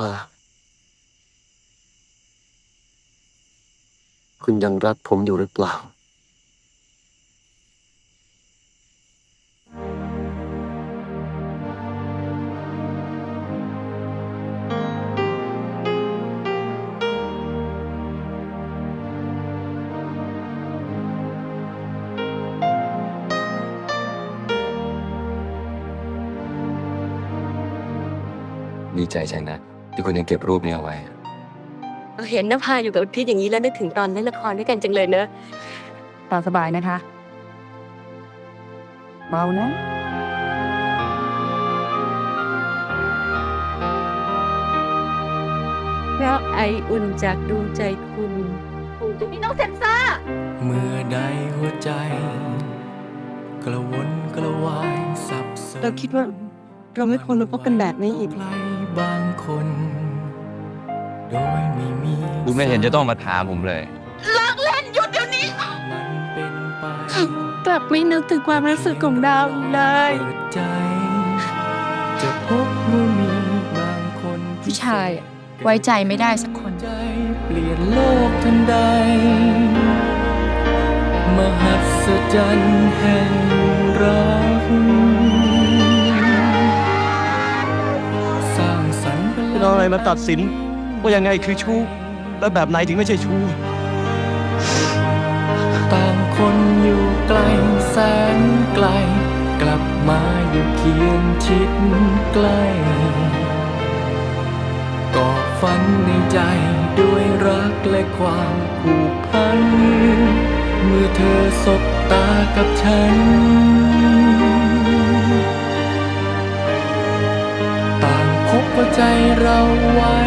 ภา คุณยังรักผมอยู่หรือเปล่า ดีใจจังนะ ที่คุณยังเก็บรูปนี้เอาไว้ เห็นนภาอยู่กับพี่อย่างนี้แล้วนึกถึงตอนเล่นละครด้วยกันจังเลยเนอะตามสบายนะคะ เบานะเพราะไออุ่นจากดวงใจคุณคงจะพี่น้องเซนซ่าเมื่อใดหัวใจ กระวนกระวายสับสนเราคิดว่า เราไม่ควรมาพบกันแบบนี้อีก คุณไม่เห็นจะต้องมาถามผมเลยมันเป็นไปกลับไม่นึกถึงความรู้สึกของดาวเลยเปิดใจจะพบว่ามีบางคนผู้ชายอะไว้ใจไม่ได้สักคน ใจเปลี่ยนโลกทันใด มหัศจรรย์แห่งรัก สร้างสรรค์พลังคุณเอาอะไรมาตัดสิน ว่ายังไงคือชู้ และแบบไหนถึงไม่ใช่ชู้ต่างคนอยู่ไกลแสนไกล กลับมาอยู่เคียงชิดใกล้ก่อฝันในใจด้วยรักและความผูกพัน เมื่อเธอสบตากับฉัน ต่างพบว่าใจเราไว้